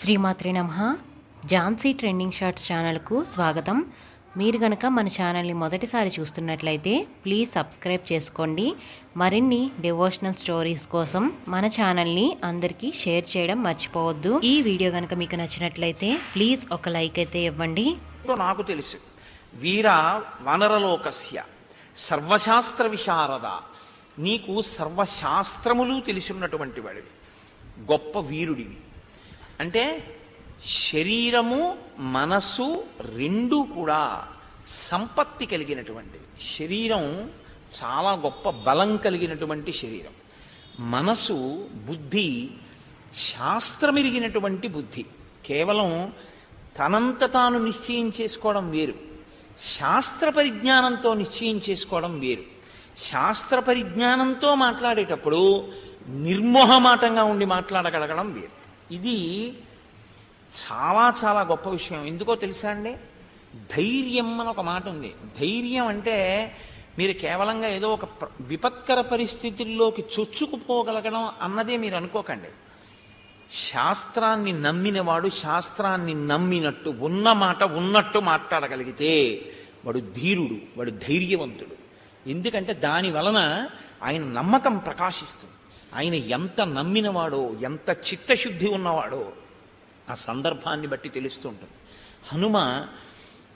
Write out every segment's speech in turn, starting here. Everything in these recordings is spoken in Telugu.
శ్రీమాత్రి నమ. ఝాన్సీ ట్రెండింగ్ షార్ట్స్ ఛానల్కు స్వాగతం. మీరు గనక మన ఛానల్ని మొదటిసారి చూస్తున్నట్లయితే ప్లీజ్ సబ్స్క్రైబ్ చేసుకోండి. మరిన్ని డివోషనల్ స్టోరీస్ కోసం మన ఛానల్ని అందరికీ షేర్ చేయడం మర్చిపోవద్దు. ఈ వీడియో కనుక మీకు నచ్చినట్లయితే ప్లీజ్ ఒక లైక్ అయితే ఇవ్వండి. నాకు తెలుసు. వీర వనరలోకస్య సర్వశాస్త్ర విశారద. నీకు సర్వశాస్త్రములు తెలిసినటువంటి వాడివి. గొప్ప వీరుడివి. అంటే శరీరము మనస్సు రెండు కూడా సంపత్తి కలిగినటువంటివి శరీరం చాలా గొప్ప బలం కలిగినటువంటి శరీరం. మనసు బుద్ధి శాస్త్రమిరిగినటువంటి బుద్ధి. కేవలం తనంత తాను నిశ్చయం చేసుకోవడం వేరు. శాస్త్ర పరిజ్ఞానంతో నిశ్చయం చేసుకోవడం వేరు. శాస్త్ర పరిజ్ఞానంతో మాట్లాడేటప్పుడు నిర్మోహమాటంగా ఉండి మాట్లాడగలగడం వేరు. ఇది చాలా చాలా గొప్ప విషయం. ఎందుకో తెలుసా అండి? ధైర్యం అని ఒక మాట ఉంది. ధైర్యం అంటే మీరు కేవలంగా ఏదో ఒక విపత్కర పరిస్థితుల్లోకి చొచ్చుకుపోగలగడం అన్నదే మీరు అనుకోకండి. శాస్త్రాన్ని నమ్మినవాడు శాస్త్రాన్ని నమ్మినట్టు ఉన్న మాట ఉన్నట్టు మాట్లాడగలిగితే వాడు ధీరుడు వాడు ధైర్యవంతుడు. ఎందుకంటే దాని వలన ఆయన నమ్మకం ప్రకాశిస్తుంది. ఆయన ఎంత నమ్మినవాడో ఎంత చిత్తశుద్ధి ఉన్నవాడో ఆ సందర్భాన్ని బట్టి తెలుస్తూ ఉంటుంది. హనుమ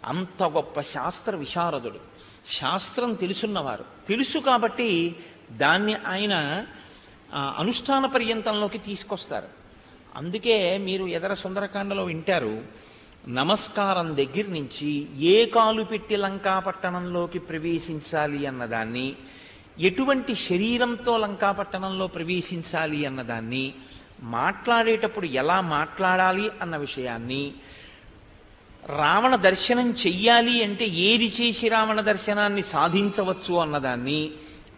అంత గొప్ప శాస్త్ర విశారదుడు. శాస్త్రం తెలుసున్నవారు. తెలుసు కాబట్టి దాన్ని ఆయన అనుష్ఠాన పర్యంతంలోకి తీసుకొస్తారు. అందుకే మీరు ఎదర సుందరకాండలో వింటారు నమస్కారం దగ్గర నుంచి ఏ కాలు పెట్టి లంకా పట్టణంలోకి ప్రవేశించాలి అన్నదాన్ని ఎటువంటి శరీరంతో లంకాపట్టణంలో ప్రవేశించాలి అన్నదాన్ని మాట్లాడేటప్పుడు ఎలా మాట్లాడాలి అన్న విషయాన్ని రావణ దర్శనం చెయ్యాలి అంటే ఏది చేసి రావణ దర్శనాన్ని సాధించవచ్చు అన్నదాన్ని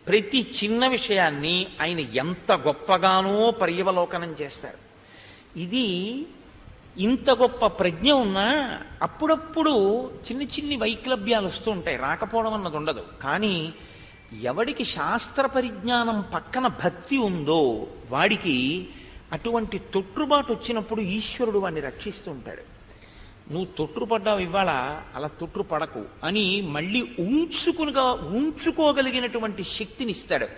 ప్రతి చిన్న విషయాన్ని ఆయన ఎంత గొప్పగానో పర్యవలోకనం చేస్తారు. ఇది ఇంత గొప్ప ప్రజ్ఞ ఉన్నా అప్పుడప్పుడు చిన్న చిన్ని వైక్లభ్యాలు వస్తూ ఉంటాయి. రాకపోవడం అన్నది ఉండదు. కానీ ఎవడికి శాస్త్ర పరిజ్ఞానం పక్కన భక్తి ఉందో వాడికి అటువంటి తొట్టుబాటు వచ్చినప్పుడు ఈశ్వరుడు వాడిని రక్షిస్తూ ఉంటాడు నువ్వు తొట్టుపడ్డావు ఇవాళ అలా తొట్టు పడకు అని మళ్ళీ ఉంచుకునిగా ఉంచుకోగలిగినటువంటి శక్తిని ఇస్తాడు.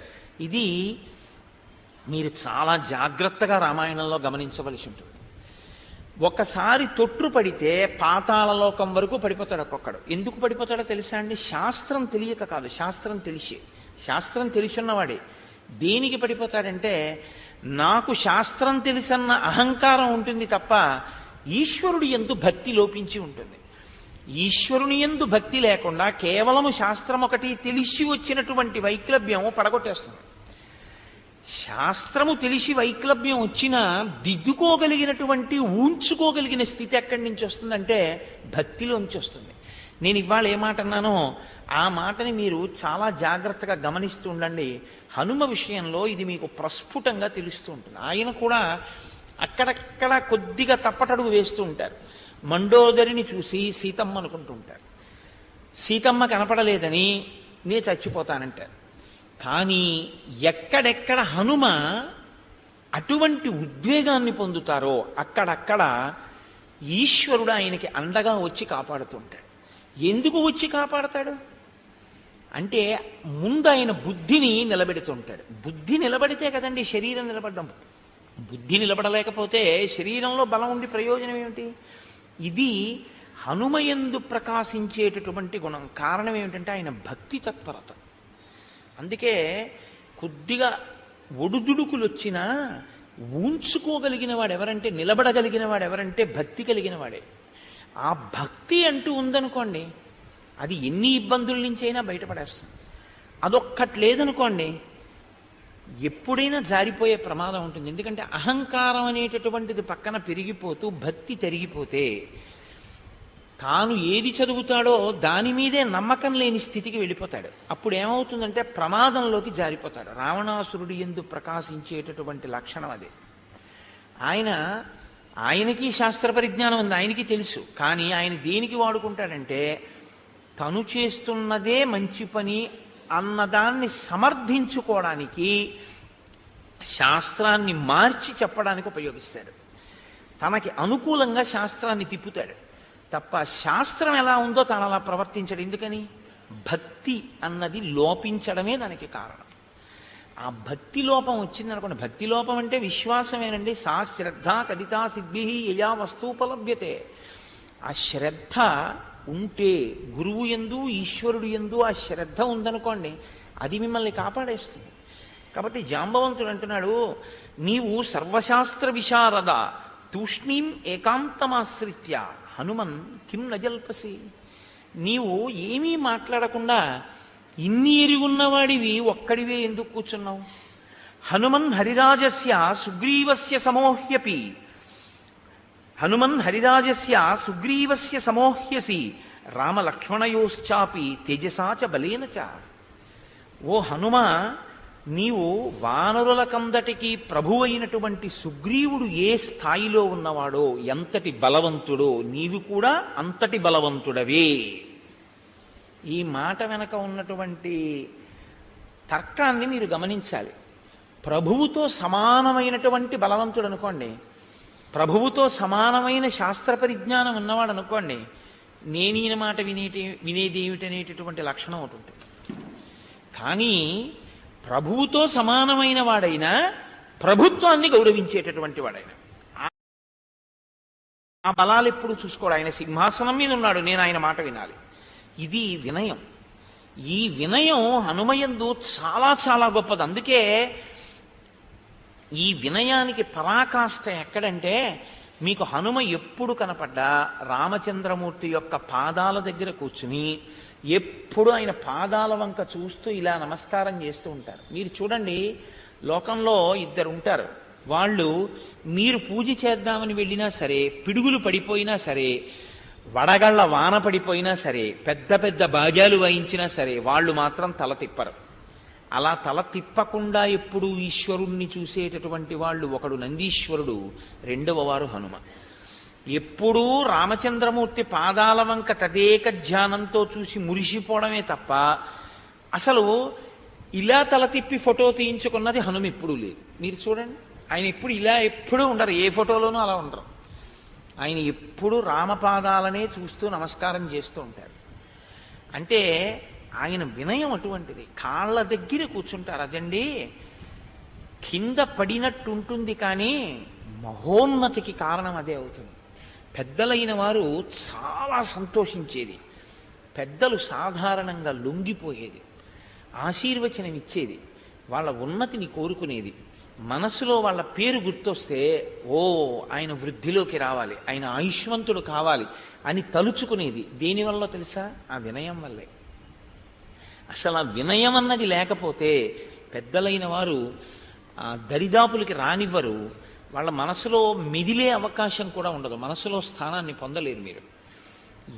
ఇది మీరు చాలా జాగ్రత్తగా రామాయణంలో గమనించవలసి ఉంటుంది. ఒకసారి తొట్టు పడితే పాతాళ లోకం వరకు పడిపోతాడు ఒక్కొక్కడు. ఎందుకు పడిపోతాడో తెలుసా అండి? శాస్త్రం తెలియక కాదు శాస్త్రం తెలిసి. శాస్త్రం తెలుసున్నవాడే. దేనికి పడిపోతాడంటే నాకు శాస్త్రం తెలిసన్న అహంకారం ఉంటుంది తప్ప ఈశ్వరుడు ఎందు భక్తి లోపించి ఉంటుంది. ఈశ్వరుని ఎందు భక్తి లేకుండా కేవలము శాస్త్రం ఒకటి తెలిసి వచ్చినటువంటి వైక్లభ్యం పడగొట్టేస్తుంది. శాస్త్రము తెలిసి వైక్లభ్యం వచ్చినా దిద్దుకోగలిగినటువంటి ఊంచుకోగలిగిన స్థితి ఎక్కడి నుంచి వస్తుందంటే భక్తిలోంచి వస్తుంది. నేను ఇవాళ ఏ మాట అన్నానో ఆ మాటని మీరు చాలా జాగ్రత్తగా గమనిస్తూ ఉండండి. హనుమ విషయంలో ఇది మీకు ప్రస్ఫుటంగా తెలుస్తూ ఉంటుంది. ఆయన కూడా అక్కడక్కడ కొద్దిగా తప్పటడుగు వేస్తూ ఉంటారు. మండోదరిని చూసి సీతమ్మ అనుకుంటూ ఉంటారు. సీతమ్మ కనపడలేదని నే చచ్చిపోతానంటారు. కానీ ఎక్కడెక్కడ హనుమ అటువంటి ఉద్వేగాన్ని పొందుతారో అక్కడక్కడ ఈశ్వరుడు ఆయనకి అండగా వచ్చి కాపాడుతుంటాడు ఎందుకు వచ్చి కాపాడతాడు? అంటే ముందు ఆయన బుద్ధిని నిలబెడుతుంటాడు బుద్ధి నిలబడితే కదండి శరీరం నిలబడడం. బుద్ధి నిలబడలేకపోతే శరీరంలో బలం ఉండి ప్రయోజనం ఏమిటి? ఇది హనుమయందు ప్రకాశించేటటువంటి గుణం. కారణం ఏమిటంటే ఆయన భక్తి తత్పరత. అందుకే కొద్దిగా ఒడుదుడుకులు వచ్చినా ఉంచుకోగలిగిన వాడు ఎవరంటే నిలబడగలిగిన వాడు ఎవరంటే భక్తి కలిగిన వాడే. ఆ భక్తి అంటూ ఉందనుకోండి అది ఎన్ని ఇబ్బందుల నుంచి అయినా బయటపడేస్తుంది. అదొక్కటి లేదనుకోండి ఎప్పుడైనా జారిపోయే ప్రమాదం ఉంటుంది. ఎందుకంటే అహంకారం అనేటటువంటిది పక్కన పెరిగిపోతూ భక్తి తరిగిపోతే తాను ఏది చదువుతాడో దాని మీదే నమ్మకం లేని స్థితికి వెళ్ళిపోతాడు. అప్పుడు ఏమవుతుందంటే ప్రమాదంలోకి జారిపోతాడు. రావణాసురుడు ఎందు ప్రకాశించేటటువంటి లక్షణం అది. ఆయన ఆయనకి శాస్త్ర పరిజ్ఞానం ఉంది ఆయనకి తెలుసు. కానీ ఆయన దేనికి వాడుకుంటాడంటే తను చేస్తున్నదే మంచి పని అన్నదాన్ని సమర్థించుకోవడానికి శాస్త్రాన్ని మార్చి చెప్పడానికి ఉపయోగిస్తాడు. తనకి అనుకూలంగా శాస్త్రాన్ని తిప్పుతాడు. తప్ప శాస్త్రం ఎలా ఉందో తాను అలా ప్రవర్తించడు. ఎందుకని? భక్తి అన్నది లోపించడమే దానికి కారణం. ఆ భక్తి లోపం వచ్చిందనుకోండి భక్తి లోపం అంటే విశ్వాసమేనండి. సా శ్రద్ధ కదితా సిద్ధి యయా వస్తుపలభ్యతే ఆ శ్రద్ధ ఉంటే గురువు ఎందు ఈశ్వరుడు ఎందు ఆ శ్రద్ధ ఉందనుకోండి అది మిమ్మల్ని కాపాడేస్తుంది. కాబట్టి జాంబవంతుడు అంటున్నాడు నీవు సర్వశాస్త్ర విశారద తూష్ణీం ఏకాంతమాశ్రిత్య హనుమన్ కిం నజల్పసి నీవు ఏమీ మాట్లాడకుండా ఇన్ని ఎరుగున్నవాడివి ఒక్కడివే ఎందుకు కూర్చున్నావు? హనుమన్ హరిరాజస్య సుగ్రీవస్య సమోహ్యపి. హనుమన్ హరిరాజస్య సుగ్రీవస్య సమోహ్యసి రామలక్ష్మణయోశ్చాపి తేజసా చ బలేన చ. ఓ హనుమ నీవు వానరుల కందటికి ప్రభువైనటువంటి సుగ్రీవుడు ఏ స్థాయిలో ఉన్నవాడో ఎంతటి బలవంతుడో నీవు కూడా అంతటి బలవంతుడవే. ఈ మాట వెనక ఉన్నటువంటి తర్కాన్ని మీరు గమనించాలి. ప్రభువుతో సమానమైనటువంటి బలవంతుడు అనుకోండి ప్రభువుతో సమానమైన శాస్త్ర పరిజ్ఞానం ఉన్నవాడు అనుకోండి నేనీన మాట వినేటి వినేది ఏమిటనేటటువంటి లక్షణం ఒకటి ఉంటుంది. కానీ ప్రభువుతో సమానమైన వాడైనా ప్రభుత్వాన్ని గౌరవించేటటువంటి వాడైనా. ఆ- ఆ బలాలు ఎప్పుడు చూసుకోడు. ఆయన సింహాసనం మీద ఉన్నాడు. నేను ఆయన మాట వినాలి. ఇది వినయం. ఈ వినయం హనుమయందు చాలా చాలా గొప్పది. అందుకే ఈ వినయానికి పరాకాష్ట ఎక్కడంటే మీకు హనుమ ఎప్పుడు కనపడ్డా రామచంద్రమూర్తి యొక్క పాదాల దగ్గర కూర్చుని ఎప్పుడు ఆయన పాదాల వంక చూస్తూ ఇలా నమస్కారం చేస్తూ ఉంటారు. మీరు చూడండి లోకంలో ఇద్దరు ఉంటారు వాళ్ళు మీరు పూజ చేద్దామని వెళ్ళినా సరే పిడుగులు పడిపోయినా సరే వడగళ్ళ వాన పడిపోయినా సరే పెద్ద పెద్ద బాజాలు వాయించినా సరే వాళ్ళు మాత్రం తల తిప్పరు. అలా తల తిప్పకుండా ఎప్పుడు ఈశ్వరుణ్ణి చూసేటటువంటి వాళ్ళు ఒకడు నందీశ్వరుడు రెండవ వారు హనుమ ఎప్పుడూ రామచంద్రమూర్తి పాదాల వంక తదేక ధ్యానంతో చూసి మురిసిపోవడమే తప్ప అసలు ఇలా తల తిప్పి ఫోటో తీయించుకున్నది హనుమ ఎప్పుడూ లేదు. మీరు చూడండి. ఆయన ఎప్పుడు ఇలా ఎప్పుడూ ఉండరు. ఏ ఫోటోలోనూ అలా ఉండరు. ఆయన ఎప్పుడు రామపాదాలనే చూస్తూ నమస్కారం చేస్తూ ఉంటారు. అంటే ఆయన వినయం అటువంటిది. కాళ్ళ దగ్గర కూర్చుంటారు. అదండి కింద పడినట్టు ఉంటుంది కానీ మహోన్నతికి కారణం అదే అవుతుంది. పెద్దలైన వారు చాలా సంతోషించేది. పెద్దలు సాధారణంగా లొంగిపోయేది. ఆశీర్వచనం ఇచ్చేది వాళ్ళ ఉన్నతిని కోరుకునేది. మనసులో వాళ్ళ పేరు గుర్తొస్తే ఓ ఆయన వృద్ధిలోకి రావాలి ఆయన ఆయుష్మంతుడు కావాలి అని తలుచుకునేది. దేనివల్ల తెలుసా? ఆ వినయం వల్లే. అసలు ఆ వినయం అన్నది లేకపోతే పెద్దలైన వారు దరిదాపులకి రానివ్వరు. వాళ్ళ మనసులో మిదిలే అవకాశం కూడా ఉండదు. మనసులో స్థానాన్ని పొందలేరు మీరు.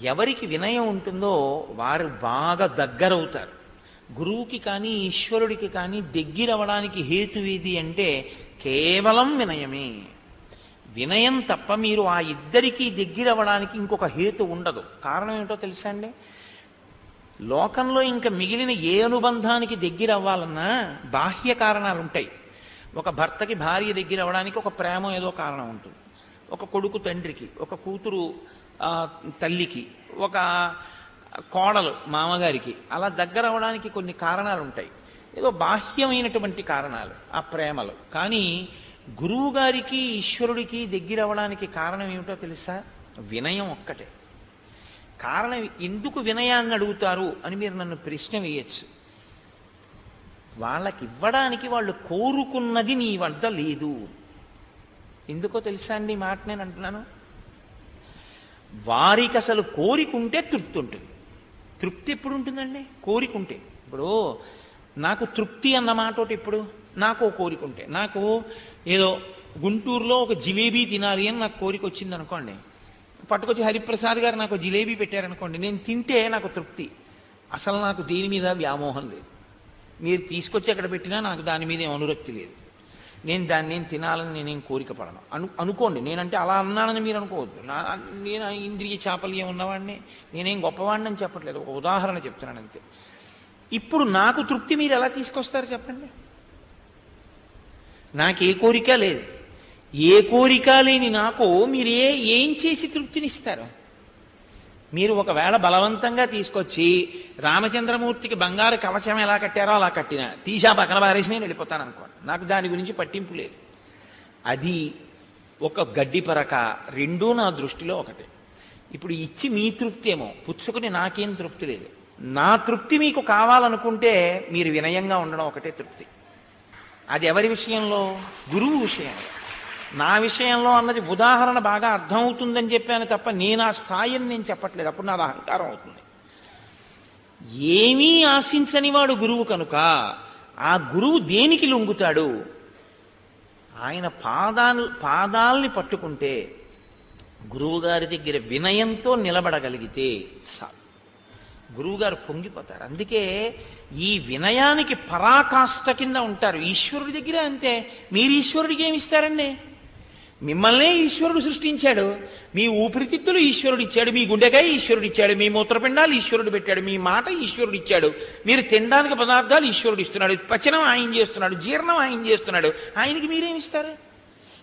ఎవరికి వినయం ఉంటుందో వారు బాగా దగ్గరవుతారు. గురువుకి కానీ ఈశ్వరుడికి కానీ దగ్గరవడానికి హేతు ఏది అంటే కేవలం వినయమే. వినయం తప్ప మీరు ఆ ఇద్దరికీ దగ్గరవడానికి ఇంకొక హేతు ఉండదు. కారణం ఏంటో తెలుసా అండి? లోకంలో ఇంకా మిగిలిన ఏ అనుబంధానికి దగ్గర అవ్వాలన్నా బాహ్య కారణాలు ఉంటాయి ఒక భర్తకి భార్య దగ్గర అవ్వడానికి ఒక ప్రేమ ఏదో కారణం ఉంటుంది. ఒక కొడుకు తండ్రికి ఒక కూతురు తల్లికి ఒక కోడలు మామగారికి అలా దగ్గర అవ్వడానికి కొన్ని కారణాలు ఉంటాయి. ఏదో బాహ్యమైనటువంటి కారణాలు ఆ ప్రేమలు. కానీ గురువు గారికి ఈశ్వరుడికి దగ్గర అవ్వడానికి కారణం ఏమిటో తెలుసా? వినయం ఒక్కటే. కారణం ఎందుకు వినయాన్ని అడుగుతారు అని మీరు నన్ను ప్రశ్న వేయచ్చు. వాళ్ళకి ఇవ్వడానికి వాళ్ళు కోరుకున్నది నీ వద్ద లేదు. ఎందుకో తెలుసా అండి మాట నేను అంటున్నాను? వారికి అసలు కోరికుంటే తృప్తి ఉంటుంది. తృప్తి ఎప్పుడు ఉంటుందండి కోరికుంటే. ఇప్పుడు నాకు తృప్తి అన్న మాట ఒకటి ఇప్పుడు నాకు కోరికుంటే. నాకు ఏదో గుంటూరులో ఒక జిలేబీ తినాలి అని నాకు కోరిక వచ్చింది అనుకోండి పట్టుకొచ్చి హరిప్రసాద్ గారు నాకు జిలేబీ పెట్టారనుకోండి. నేను తింటే నాకు తృప్తి. అసలు నాకు దేని మీద వ్యామోహం లేదు. మీరు తీసుకొచ్చి ఎక్కడ పెట్టినా నాకు దాని మీద ఏం అనురక్తి లేదు. నేను దాన్ని నేను తినాలని నేనేం కోరిక పడను. అను అనుకోండి నేనంటే అలా అన్నానని మీరు అనుకోవద్దు. నా నేను ఇంద్రియ చాపల్యం ఉన్నవాడిని నేనేం గొప్పవాడిని అని చెప్పట్లేదు. ఒక ఉదాహరణ చెప్తున్నాను అంతే. ఇప్పుడు నాకు తృప్తి మీరు ఎలా తీసుకొస్తారు చెప్పండి? నాకు ఏ కోరిక లేదు. ఏ కోరిక లేని నాకు మీరు ఏ ఏం చేసి తృప్తినిస్తారు? మీరు ఒకవేళ బలవంతంగా తీసుకొచ్చి రామచంద్రమూర్తికి బంగారు కవచం ఎలా కట్టారో అలా కట్టిన తీసా పక్కన పారేసి నేను వెళ్ళిపోతాను అనుకోండి. నాకు దాని గురించి పట్టింపు లేదు. అది ఒక గడ్డి పరక రెండూ నా దృష్టిలో ఒకటే. ఇప్పుడు ఇచ్చి మీ తృప్తి ఏమో పుచ్చుకుని నాకేం తృప్తి లేదు. నా తృప్తి మీకు కావాలనుకుంటే మీరు వినయంగా ఉండడం ఒకటే తృప్తి. అది ఎవరి విషయంలో? గురువు విషయంలో నా విషయంలో అన్నది ఉదాహరణ బాగా అర్థమవుతుందని చెప్పాను తప్ప నేను ఆ స్థాయిని నేను చెప్పట్లేదు. అప్పుడు నాది అహంకారం అవుతుంది. ఏమీ ఆశించని వాడు గురువు కనుక ఆ గురువు దేనికి లొంగుతాడు? ఆయన పాదాలు పాదాల్ని పట్టుకుంటే గురువుగారి దగ్గర వినయంతో నిలబడగలిగితే చాలు. గురువుగారు పొంగిపోతారు. అందుకే ఈ వినయానికి పరాకాష్ట కింద ఉంటారు. ఈశ్వరుడి దగ్గర అంతే. మీరు ఈశ్వరుడికి ఏమి ఇస్తారండి? మిమ్మల్నే ఈశ్వరుడు సృష్టించాడు. మీ ఊపిరితిత్తులు ఈశ్వరుడు ఇచ్చాడు మీ గుండెకాయ ఈశ్వరుడు ఇచ్చాడు మీ మూత్రపిండాలు ఈశ్వరుడు పెట్టాడు. మీ మాట ఈశ్వరుడు ఇచ్చాడు మీరు తినడానికి పదార్థాలు ఈశ్వరుడు ఇస్తున్నాడు పచనం ఆయన చేస్తున్నాడు. జీర్ణం ఆయన చేస్తున్నాడు. ఆయనకి మీరేమి ఇస్తారు?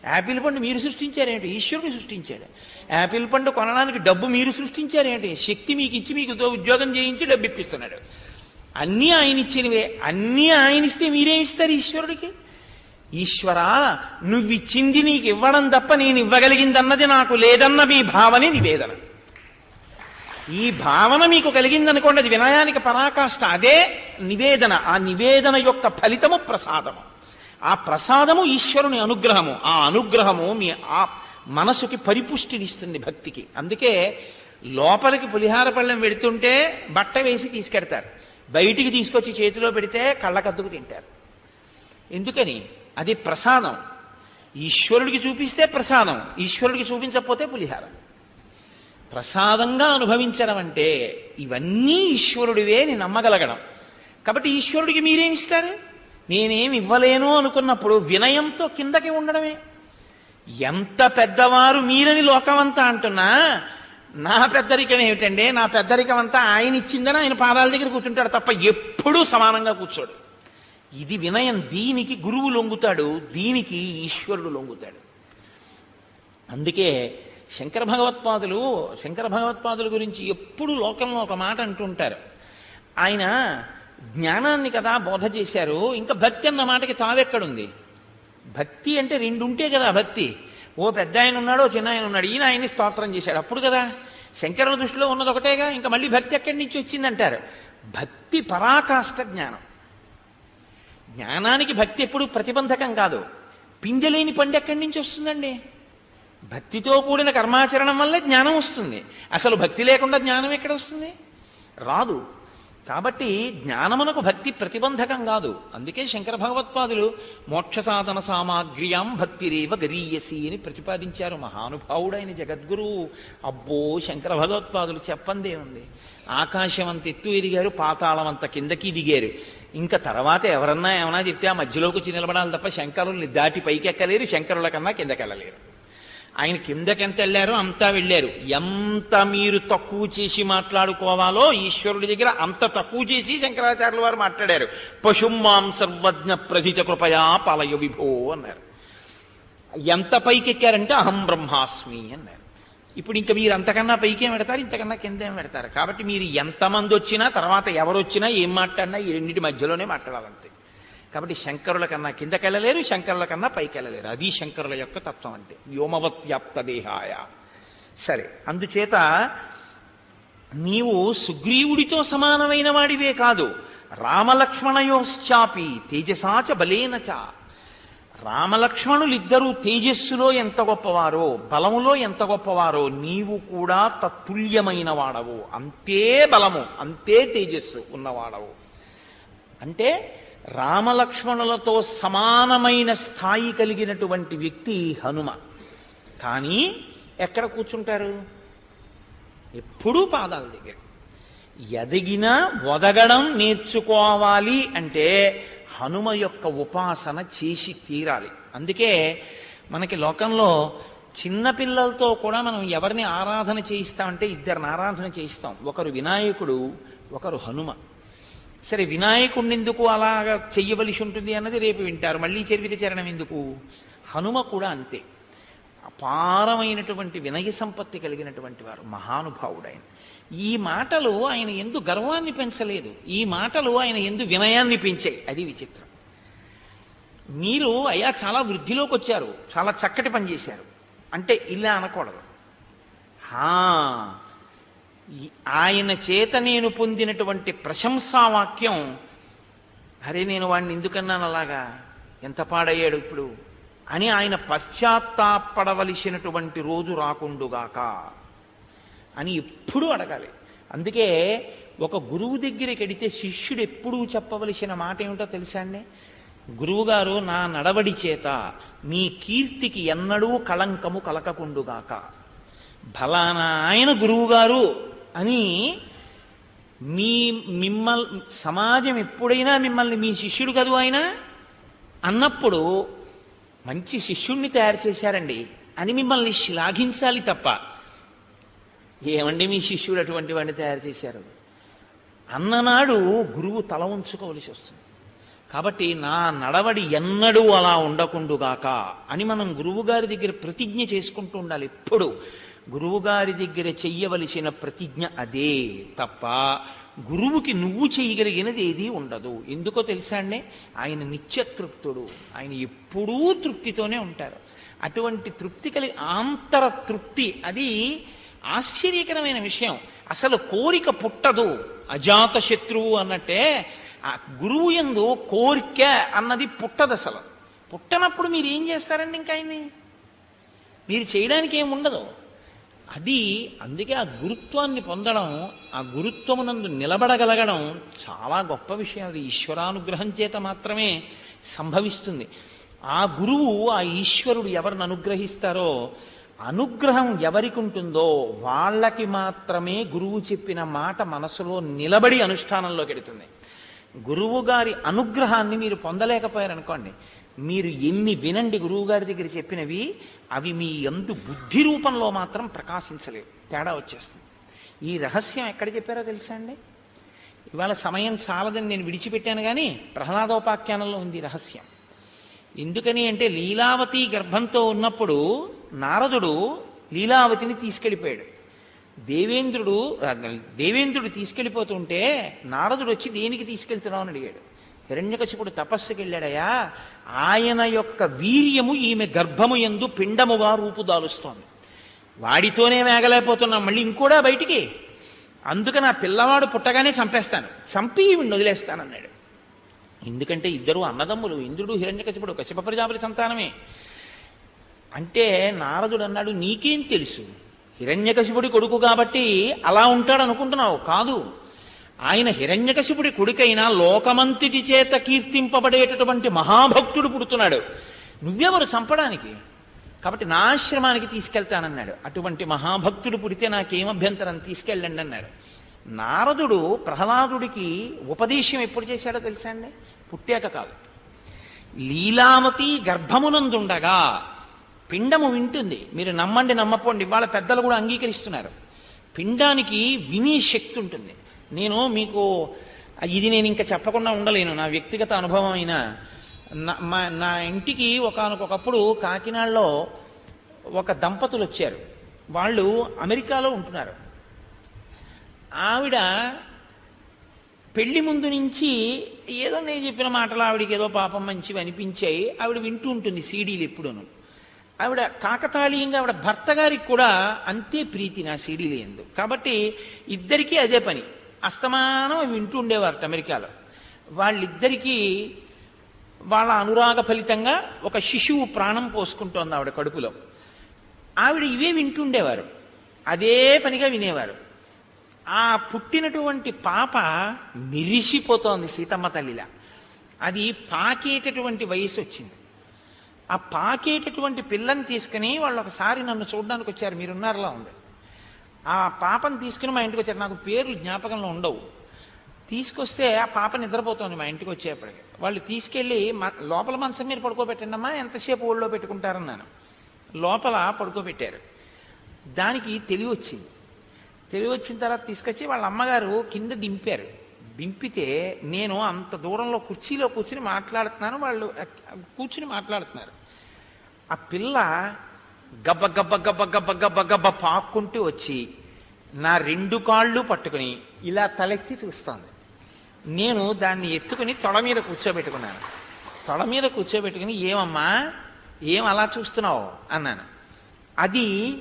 యాపిల్ పండు మీరు సృష్టించారేంటి? ఈశ్వరుడు సృష్టించాడు. యాపిల్ పండు కొనడానికి డబ్బు మీరు సృష్టించారేంటి? శక్తి మీకు ఇచ్చి మీకు ఉద్యోగం చేయించి డబ్బు ఇప్పిస్తున్నాడు అన్నీ ఆయన ఇచ్చినవే. అన్నీ ఆయన ఇస్తే మీరేమి ఇస్తారు ఈశ్వరుడికి? ఈశ్వరా నువ్విచ్చింది నీకు ఇవ్వడం తప్ప నేను ఇవ్వగలిగిందన్నది నాకు లేదన్న మీ భావనే నివేదన. ఈ భావన మీకు కలిగిందనుకోండి అది వినయానికి పరాకాష్ట అదే నివేదన ఆ నివేదన యొక్క ఫలితము ప్రసాదము. ఆ ప్రసాదము ఈశ్వరుని అనుగ్రహము. ఆ అనుగ్రహము మీ ఆ మనసుకి పరిపుష్టినిస్తుంది భక్తికి. అందుకే లోపలికి పులిహార పళ్ళెం పెడుతుంటే బట్ట వేసి తీసుకెడతారు. బయటికి తీసుకొచ్చి చేతిలో పెడితే కళ్ళకద్దుకు తింటారు. ఎందుకని? అది ప్రసాదం. ఈశ్వరుడికి చూపిస్తే ప్రసాదం ఈశ్వరుడికి చూపించకపోతే పులిహారం. ప్రసాదంగా అనుభవించడం అంటే ఇవన్నీ ఈశ్వరుడివే అని నమ్మగలగడం. కాబట్టి ఈశ్వరుడికి మీరేమి ఇస్తారు? నేనేమి ఇవ్వలేను అనుకున్నప్పుడు వినయంతో కిందకి ఉండడమే. ఎంత పెద్దవారు మీరని లోకమంతా అంటున్నా నా పెద్దరికం ఏమిటండి నా పెద్దరికం అంతా ఆయన ఇచ్చిందని ఆయన పాదాల దగ్గర కూర్చుంటాడు తప్ప ఎప్పుడూ సమానంగా కూర్చోడు. ఇది వినయం దీనికి గురువు లొంగుతాడు దీనికి ఈశ్వరుడు లొంగుతాడు. అందుకే శంకర భగవత్పాదులు శంకర భగవత్పాదుల గురించి ఎప్పుడు లోకంలో ఒక మాట అంటుంటారు. ఆయన జ్ఞానాన్ని కదా బోధ చేశారు ఇంకా భక్తి అన్న మాటకి తావెక్కడుంది? భక్తి అంటే రెండు ఉంటే కదా భక్తి. ఓ పెద్ద ఆయన ఉన్నాడు ఓ చిన్న ఆయన ఉన్నాడు ఈయన ఆయన్ని స్తోత్రం చేశాడు అప్పుడు కదా. శంకరుల దృష్టిలో ఉన్నది ఒకటేగా ఇంకా మళ్ళీ భక్తి ఎక్కడి నుంచి వచ్చిందంటారు? భక్తి పరాకాష్ట జ్ఞానం. జ్ఞానానికి భక్తి ఎప్పుడు ప్రతిబంధకం కాదు. పిందెలేని పండు ఎక్కడి నుంచి వస్తుందండి? భక్తితో కూడిన కర్మాచరణం వల్లే జ్ఞానం వస్తుంది. అసలు భక్తి లేకుండా జ్ఞానం ఎక్కడ వస్తుంది? రాదు. కాబట్టి జ్ఞానమునకు భక్తి ప్రతిబంధకం కాదు. అందుకే శంకర భగవత్పాదులు మోక్ష సాధన సామాగ్రియాం భక్తిరేవ గరీయసి అని ప్రతిపాదించారు. మహానుభావుడైన జగద్గురువు అబ్బో శంకర భగవత్పాదులు చెప్పందే ఉంది ఆకాశం అంత ఎత్తు ఎదిగారు పాతాళం అంత కిందకి దిగారు. ఇంకా తర్వాత ఎవరన్నా ఏమన్నా చెప్తే ఆ మధ్యలోకి వచ్చి నిలబడాలి తప్ప శంకరుల్ని దాటి పైకి ఎక్కలేరు శంకరుల కన్నా కిందకెళ్ళలేరు ఆయన కిందకెంత వెళ్ళారో అంతా వెళ్ళారు. ఎంత మీరు తక్కువ చేసి మాట్లాడుకోవాలో ఈశ్వరుడి దగ్గర అంత తక్కువ చేసి శంకరాచార్యుల వారు మాట్లాడారు. పశుమాం సర్వజ్ఞ ప్రధిత కృపయా పాలయ విభో అన్నారు. ఎంత పైకి ఎక్కారంటే అహం బ్రహ్మాస్మి అన్నారు. ఇప్పుడు ఇంకా మీరు అంతకన్నా పైకేం పెడతారు ఇంతకన్నా కిందేం పెడతారు. కాబట్టి మీరు ఎంతమంది వచ్చినా తర్వాత ఎవరు వచ్చినా ఏం మాట్లాడినా ఈ రెండింటి మధ్యలోనే మాట్లాడాలంతే. కాబట్టి శంకరుల కన్నా కిందకెళ్ళలేరు శంకరుల కన్నా పైకి వెళ్ళలేరు అది శంకరుల యొక్క తత్వం అంటే. వ్యోమవత్యాప్త దేహాయ సరే అందుచేత నీవు సుగ్రీవుడితో సమానమైన వాడివే కాదు. రామలక్ష్మణయోశ్చాపి తేజసాచ బలేనచ రామలక్ష్మణులిద్దరూ తేజస్సులో ఎంత గొప్పవారో బలములో ఎంత గొప్పవారో నీవు కూడా తత్తుల్యమైన వాడవు అంతే బలము అంతే తేజస్సు ఉన్నవాడవు. అంటే రామలక్ష్మణులతో సమానమైన స్థాయి కలిగినటువంటి వ్యక్తి హనుమ. కానీ ఎక్కడ కూర్చుంటారు? ఎప్పుడూ పాదాల దగ్గర. ఎదిగినా వదగడం నేర్చుకోవాలి అంటే హనుమ యొక్క ఉపాసన చేసి తీరాలి. అందుకే మనకి లోకంలో చిన్నపిల్లలతో కూడా మనం ఎవరిని ఆరాధన చేయిస్తామంటే ఇద్దరిని ఆరాధన చేయిస్తాం. ఒకరు వినాయకుడు ఒకరు హనుమ. సరే వినాయకుడిని ఎందుకు అలాగా చెయ్యవలసి ఉంటుంది అన్నది రేపు వింటారు. మళ్ళీ చరివిత చరణం ఎందుకు? హనుమ కూడా అంతే. అపారమైనటువంటి వినయ సంపత్తి కలిగినటువంటి వారు మహానుభావుడు ఆయన. ఈ మాటలు ఆయన ఎందు గర్వాన్ని పెంచలేదు. ఈ మాటలు ఆయన ఎందు వినయాన్ని పెంచాయి. అది విచిత్రం. మీరు అయ్యా చాలా వృద్ధిలోకి వచ్చారు. చాలా చక్కటి పని చేశారు. అంటే ఇలా అనకూడదు. హా, ఆయన చేత నేను పొందినటువంటి ప్రశంసావాక్యం అరే నేను వాడిని ఎందుకన్నాను అలాగా? ఎంత పాడయ్యాడు ఇప్పుడు? అని ఆయన పశ్చాత్తాపడవలసినటువంటి రోజు రాకుండుగాక. అని ఎప్పుడూ అడగాలి. అందుకే ఒక గురువు దగ్గరికి వెడితే శిష్యుడు ఎప్పుడూ చెప్పవలసిన మాట ఏమిటో తెలుసా అండి? గురువుగారు నా నడవడి చేత మీ కీర్తికి ఎన్నడూ కళంకము కలకకుండుగాక. ఫలానా ఆయన గురువుగారు అని మీ మిమ్మల్ సమాజం ఎప్పుడైనా మిమ్మల్ని మీ శిష్యుడు కదూ ఆయన? అన్నప్పుడు మంచి శిష్యుణ్ణి తయారు చేశారండి. అని మిమ్మల్ని శ్లాఘించాలి తప్ప ఏమండి మీ శిష్యుడు అటువంటి వాడిని తయారు చేశారు? అన్ననాడు గురువు తల ఉంచుకోవలసి వస్తుంది. కాబట్టి నా నడవడి ఎన్నడూ అలా ఉండకుండుగాక అని మనం గురువుగారి దగ్గర ప్రతిజ్ఞ చేసుకుంటూ ఉండాలి. ఎప్పుడు? గురువుగారి దగ్గర చెయ్యవలసిన ప్రతిజ్ఞ అదే తప్ప గురువుకి నువ్వు చేయగలిగినది ఏదీ ఉండదు. ఎందుకో తెలుసా అండి? ఆయన నిత్యతృప్తుడు. ఆయన ఎప్పుడూ తృప్తితోనే ఉంటారు. అటువంటి తృప్తి కలిగి ఆంతర తృప్తి అది ఆశ్చర్యకరమైన విషయం. అసలు కోరిక పుట్టదు. అజాత శత్రువు అన్నట్టే ఆ గురువు ఎందు కోరిక అన్నది పుట్టదు అసలు. పుట్టనప్పుడు మీరు ఏం చేస్తారండి ఇంకా ఆయన్ని? మీరు చేయడానికి ఏమి ఉండదు. అది అందుకే ఆ గురుత్వాన్ని పొందడం ఆ గురుత్వమునందు నిలబడగలగడం చాలా గొప్ప విషయం. అది ఈశ్వరానుగ్రహం చేత మాత్రమే సంభవిస్తుంది. ఆ గురువు ఆ ఈశ్వరుడు ఎవరిని అనుగ్రహిస్తారో అనుగ్రహం ఎవరికి ఉంటుందో వాళ్ళకి మాత్రమే గురువు చెప్పిన మాట మనసులో నిలబడి అనుష్ఠానంలోకి వెడుతుంది గురువు గారి అనుగ్రహాన్ని మీరు పొందలేకపోయారనుకోండి మీరు ఎన్ని వినండి గురువు గారి దగ్గర చెప్పినవి అవి మీ ఎందు బుద్ధి రూపంలో మాత్రం ప్రకాశించలేవు తేడా వచ్చేస్తుంది. ఈ రహస్యం ఎక్కడ చెప్పారో తెలుసా అండి? ఇవాళ సమయం చాలదని నేను విడిచిపెట్టాను కానీ ప్రహ్లాదోపాఖ్యానంలో ఉంది రహస్యం. ఎందుకని అంటే లీలావతి గర్భంతో ఉన్నప్పుడు నారదుడు లీలావతిని తీసుకెళ్ళిపోయాడు. దేవేంద్రుడు దేవేంద్రుడు తీసుకెళ్ళిపోతుంటే నారదుడు వచ్చి దేనికి తీసుకెళ్తున్నావు అని అడిగాడు. హిరణ్యకశిపుడు తపస్సుకి వెళ్ళాడయా ఆయన యొక్క వీర్యము ఈమె గర్భము ఎందు పిండముగా రూపుదాలుస్తోంది. వాడితోనే వేగలేకపోతున్నాం మళ్ళీ ఇంకోడా బయటికి? అందుకని ఆ పిల్లవాడు పుట్టగానే చంపేస్తాను. చంపి ఈవిడ్ని వదిలేస్తానన్నాడు. ఎందుకంటే ఇద్దరు అన్నదమ్ములు ఇంద్రుడు హిరణ్యకశిపుడు కశ్యప ప్రజాపతి సంతానమే. అంటే నారదుడు అన్నాడు నీకేం తెలుసు? హిరణ్యకశిపుడి కొడుకు కాబట్టి అలా ఉంటాడు అనుకుంటున్నావు కాదు. ఆయన హిరణ్యకశిపుడి కొడుకైనా లోకమంతిటి చేత కీర్తింపబడేటటువంటి మహాభక్తుడు పుడుతున్నాడు. నువ్వెవరు చంపడానికి? కాబట్టి నా ఆశ్రమానికి తీసుకెళ్తానన్నాడు. అటువంటి మహాభక్తుడు పుడితే నాకేం అభ్యంతరం? తీసుకెళ్ళండి అన్నాడు. నారదుడు ప్రహ్లాదుడికి ఉపదేశం ఎప్పుడు చేశాడో తెలుసా అండి? పుట్టాక కాదు. లీలావతి గర్భమునందుండగా పిండము వింటుంది. మీరు నమ్మండి నమ్మపోండి. ఇవాళ పెద్దలు కూడా అంగీకరిస్తున్నారు. పిండానికి విని శక్తి ఉంటుంది. నేను మీకు ఇది నేను ఇంకా చెప్పకుండా ఉండలేను. నా వ్యక్తిగత అనుభవం అయినా నా మా నా ఇంటికి ఒకనకొకప్పుడు కాకినాడలో ఒక దంపతులు వచ్చారు. వాళ్ళు అమెరికాలో ఉంటున్నారు. ఆవిడ పెళ్ళి ముందు నుంచి ఏదో నేను చెప్పిన మాటలు ఆవిడకి ఏదో పాపం మంచివి అనిపించాయి. ఆవిడ వింటూ ఉంటుంది సీడీలు ఎప్పుడూను. ఆవిడ కాకతాళీయంగా ఆవిడ భర్త గారికి కూడా అంతే ప్రీతి నా సీడీలు ఎందు. కాబట్టి ఇద్దరికీ అదే పని. అస్తమానం వింటూ ఉండేవారట అమెరికాలో. వాళ్ళిద్దరికీ వాళ్ళ అనురాగ ఫలితంగా ఒక శిశువు ప్రాణం పోసుకుంటోంది ఆవిడ కడుపులో. ఆవిడ ఇవే వింటుండేవారు అదే పనిగా వినేవారు. ఆ పుట్టినటువంటి పాప మిరిసిపోతోంది సీతమ్మ తల్లిలా. అది పాకేటటువంటి వయసు వచ్చింది ఆ పాకేటటువంటి పిల్లని తీసుకుని వాళ్ళు ఒకసారి నన్ను చూడడానికి వచ్చారు. మీరున్నారలా ఉంది. ఆ పాపను తీసుకుని మా ఇంటికి వచ్చారు. నాకు పేర్లు జ్ఞాపకంలో ఉండవు. తీసుకొస్తే ఆ పాప నిద్రపోతోంది మా ఇంటికి వచ్చేప్పటికి. వాళ్ళు తీసుకెళ్ళి మ- లోపల మంచం మీరు పడుకోబెట్టండి అమ్మా ఎంతసేపు ఒళ్ళో పెట్టుకుంటారన్నాను. లోపల పడుకోబెట్టారు. దానికి తెలివి వచ్చింది తెలివి వచ్చిన తర్వాత తీసుకొచ్చి వాళ్ళ అమ్మగారు కింద దింపారు. దింపితే నేను అంత దూరంలో కుర్చీలో కూర్చుని మాట్లాడుతున్నాను వాళ్ళు కూర్చుని మాట్లాడుతున్నారు. ఆ పిల్ల గబ్బ గబ్బ గబ్బ గబ్బ గబ్బ గబ్బ పాక్కుంటూ వచ్చి నా రెండు కాళ్ళు పట్టుకుని ఇలా తలెత్తి చూస్తోంది. నేను దాన్ని ఎత్తుకుని తొడ మీద కూర్చోబెట్టుకున్నాను. తొడ మీద కూర్చోబెట్టుకుని ఏమమ్మా ఏం అలా చూస్తున్నావు? అన్నాను. అది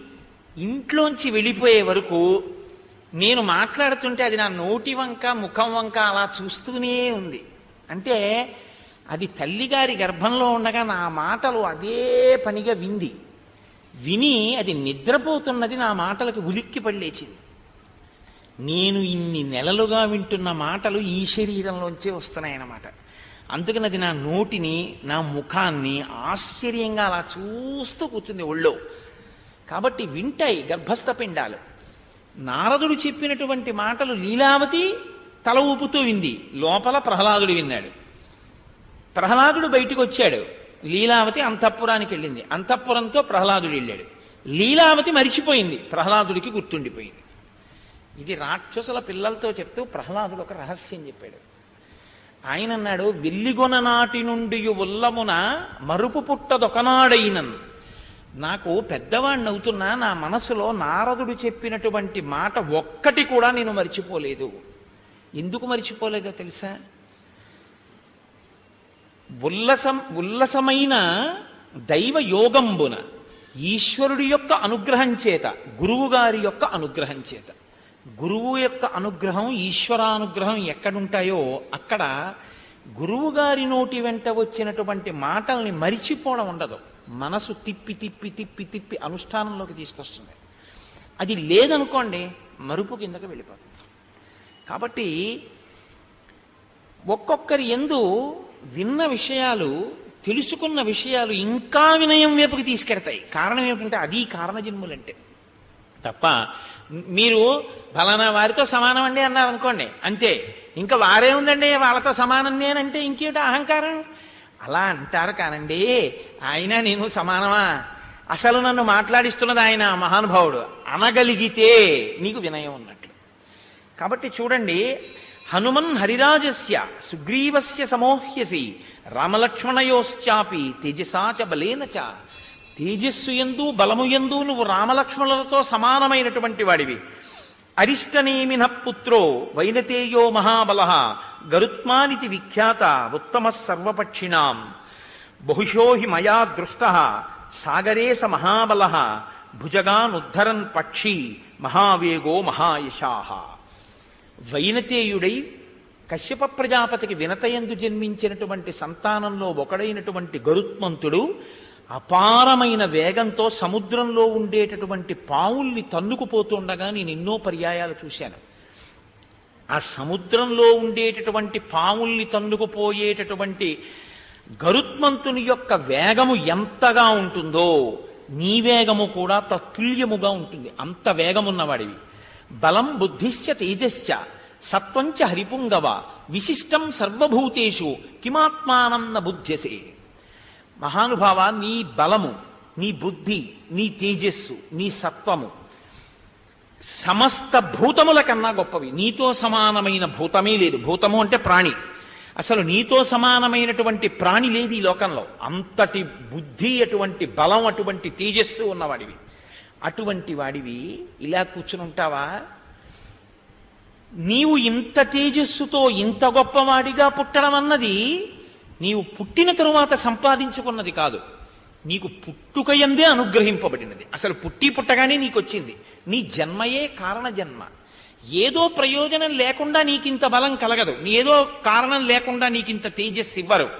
ఇంట్లోంచి వెళ్ళిపోయే వరకు నేను మాట్లాడుతుంటే అది నా నోటి వంక ముఖం వంక అలా చూస్తూనే ఉంది. అంటే అది తల్లిగారి గర్భంలో ఉండగా నా మాటలు అదే పనిగా వింది. విని అది నిద్రపోతున్నది నా మాటలకు ఉలిక్కి పడలేచింది. నేను ఇన్ని నెలలుగా వింటున్న మాటలు ఈ శరీరంలోంచే వస్తున్నాయన్నమాట. అందుకని అది నా నోటిని నా ముఖాన్ని ఆశ్చర్యంగా అలా చూస్తూ కూర్చుంది ఒళ్ళో. కాబట్టి వింటాయి గర్భస్థ పిండాలు. నారదుడు చెప్పినటువంటి మాటలు లీలావతి తల ఊపుతూ వింది. లోపల ప్రహ్లాదుడు విన్నాడు. ప్రహ్లాదుడు బయటికి వచ్చాడు లీలావతి అంతఃపురానికి వెళ్ళింది. అంతఃపురంతో ప్రహ్లాదుడు వెళ్ళాడు. లీలావతి మరిచిపోయింది. ప్రహ్లాదుడికి గుర్తుండిపోయింది. ఇది రాక్షసుల పిల్లలతో చెప్తూ ప్రహ్లాదుడు ఒక రహస్యం చెప్పాడు. ఆయన అన్నాడు వెల్లిగొన నాటి నుండి ఉల్లమున మరుపు పుట్టదొకనాడైనను. నాకు పెద్దవాణ్ణి అవుతున్నా నా మనసులో నారదుడు చెప్పినటువంటి మాట ఒక్కటి కూడా నేను మర్చిపోలేదు. ఎందుకు మర్చిపోలేదో తెలుసా? ఉల్లసం ఉల్లసమైన దైవ యోగంబున ఈశ్వరుడి యొక్క అనుగ్రహం చేత గురువు గారి యొక్క అనుగ్రహం చేత. గురువు యొక్క అనుగ్రహం ఈశ్వరానుగ్రహం ఎక్కడుంటాయో అక్కడ గురువు గారి నోటి వెంట వచ్చినటువంటి మాటల్ని మరిచిపోవడం ఉండదు. మనసు తిప్పి తిప్పి తిప్పి తిప్పి అనుష్ఠానంలోకి తీసుకొస్తుంది. అది లేదనుకోండి మరుపు కిందకి వెళ్ళిపోతుంది. కాబట్టి ఒక్కొక్కరి ఎందు విన్న విషయాలు తెలుసుకున్న విషయాలు ఇంకా వినయం వైపుకి తీసుకెడతాయి కారణం ఏమిటంటే అది కారణజన్ములంటే. తప్ప మీరు ఫలానా వారితో సమానం అండి అన్నారు అనుకోండి అంతే. ఇంకా వారే ఉందండి వాళ్ళతో సమానం నేనంటే ఇంకేమిటి అహంకారం? అలా అంటారు కానండి. ఆయన నేను సమానమా? అసలు నన్ను మాట్లాడిస్తున్నది ఆయన మహానుభావుడు. అనగలిగితే నీకు వినయం ఉన్నట్లు. కాబట్టి చూడండి హనుమన్ హరిరాజస్య సుగ్రీవస్య సమోహ్యసి రామలక్ష్మణయోశ్చాపి తేజసా చ బలేన చ. తేజస్సు ఎందు బలము ఎందు నువ్వు రామలక్ష్మణులతో సమానమైనటువంటి వాడివి. అరిష్టనేమిన పుత్రో వైనతేయో మహాబల గరుత్మానితి విఖ్యాత ఉత్తమ సర్వపక్షిణాం. బహుశో హి మయా దృష్ట సాగరే స మహాబల భుజగానుద్ధరన్ పక్షి మహావేగో మహాయశాహ వైనతేయుడై కశ్యప ప్రజాపతికి వినతయందు జన్మించినటువంటి సంతానంలో ఒకడైనటువంటి గరుత్మంతుడు అపారమైన వేగంతో సముద్రంలో ఉండేటటువంటి పావుల్ని తన్నుకుపోతుండగా నేను ఎన్నో పర్యాయాలు చూశాను. ఆ సముద్రంలో ఉండేటటువంటి పావుల్ని తన్నుకుపోయేటటువంటి గరుత్మంతుని యొక్క వేగము ఎంతగా ఉంటుందో నీ వేగము కూడా తత్తుల్యముగా ఉంటుంది. అంత వేగమున్నవాడివి. బలం బుద్ధిశ్చ తేజశ్చ సత్వంచ హరిపుంగవ విశిష్టం సర్వభూతేషు కిమాత్మానం న బుద్ధ్యసే మహానుభావ నీ బలము నీ బుద్ధి నీ తేజస్సు నీ సత్వము సమస్త భూతముల కన్నా గొప్పవి. నీతో సమానమైన భూతమే లేదు. భూతము అంటే ప్రాణి. అసలు నీతో సమానమైనటువంటి ప్రాణి లేదు ఈ లోకంలో. అంతటి బుద్ధి అటువంటి బలం అటువంటి తేజస్సు ఉన్నవాడివి. అటువంటి వాడివి. ఇలా కూర్చుని ఉంటావా? నీవు ఇంత తేజస్సుతో ఇంత గొప్పవాడిగా పుట్టడం అన్నది నీవు పుట్టిన తరువాత సంపాదించుకున్నది కాదు. నీకు పుట్టుకయందే అనుగ్రహింపబడినది. అసలు పుట్టి పుట్టగానే నీకు వచ్చింది నీ జన్మయే కారణ జన్మ ఏదో ప్రయోజనం లేకుండా నీకింత బలం కలగదు. నీ ఏదో కారణం లేకుండా నీకింత తేజస్సు ఇవ్వరు.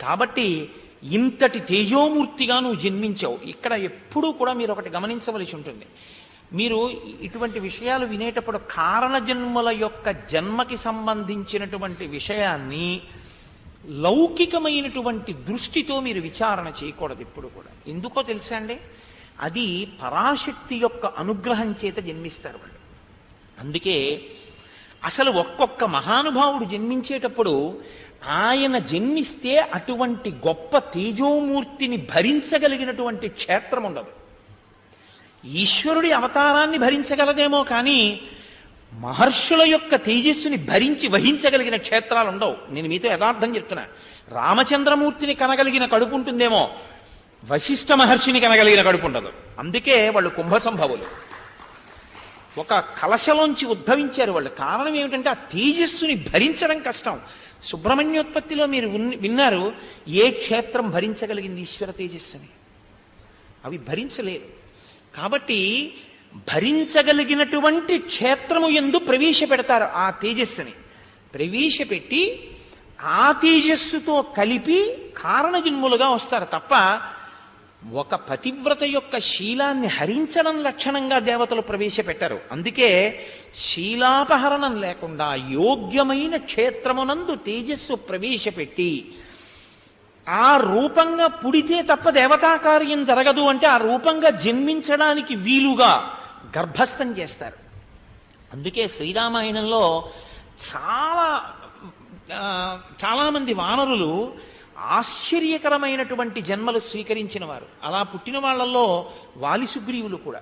కాబట్టి ఇంతటి తేజోమూర్తిగా నువ్వు జన్మించావు. ఇక్కడ ఎప్పుడూ కూడా మీరు ఒకటి గమనించవలసి ఉంటుంది. మీరు ఇటువంటి విషయాలు వినేటప్పుడు కారణ జన్మల యొక్క జన్మకి సంబంధించినటువంటి విషయాన్ని లౌకికమైనటువంటి దృష్టితో మీరు విచారణ చేయకూడదు ఇప్పుడు కూడా. ఎందుకో తెలుసా అండి? అది పరాశక్తి యొక్క అనుగ్రహం చేత జన్మిస్తారు వాళ్ళు. అందుకే అసలు ఒక్కొక్క మహానుభావుడు జన్మించేటప్పుడు ఆయన జన్మిస్తే అటువంటి గొప్ప తేజోమూర్తిని భరించగలిగినటువంటి క్షేత్రం ఉండదు. ఈశ్వరుడి అవతారాన్ని భరించగలదేమో కానీ మహర్షుల యొక్క తేజస్సుని భరించి వహించగలిగిన క్షేత్రాలు ఉండవు. నేను మీతో యథార్థం చెప్తున్నా. రామచంద్రమూర్తిని కనగలిగిన కడుపు ఉంటుందేమో? వశిష్ఠ మహర్షిని కనగలిగిన కడుపు ఉండదు. అందుకే వాళ్ళు కుంభ సంభవులు ఒక కలశలోంచి ఉద్భవించారు వాళ్ళు. కారణం ఏమిటంటే ఆ తేజస్సుని భరించడం కష్టం. సుబ్రహ్మణ్యోత్పత్తిలో మీరు విన్నారు ఏ క్షేత్రం భరించగలిగింది ఈశ్వర తేజస్సుని? అవి భరించలేరు కాబట్టి భరించగలిగినటువంటి క్షేత్రము ఎందు ప్రవేశపెడతారు ఆ తేజస్సుని. ప్రవేశపెట్టి ఆ తేజస్సుతో కలిపి కారణజన్ములుగా వస్తారు తప్ప ఒక పతివ్రత యొక్క శీలాన్ని హరించడం లక్షణంగా దేవతలు ప్రవేశపెట్టారు. అందుకే శీలాపహరణం లేకుండా యోగ్యమైన క్షేత్రమునందు తేజస్సు ప్రవేశపెట్టి ఆ రూపంగా పుడితే తప్ప దేవతా కార్యం జరగదు అంటే ఆ రూపంగా జన్మించడానికి వీలుగా గర్భస్థం చేస్తారు. అందుకే శ్రీరామాయణంలో చాలా చాలామంది వానరులు ఆశ్చర్యకరమైనటువంటి జన్మలు స్వీకరించిన వారు అలా పుట్టిన వాళ్ళల్లో వాలిసుగ్రీవులు కూడా.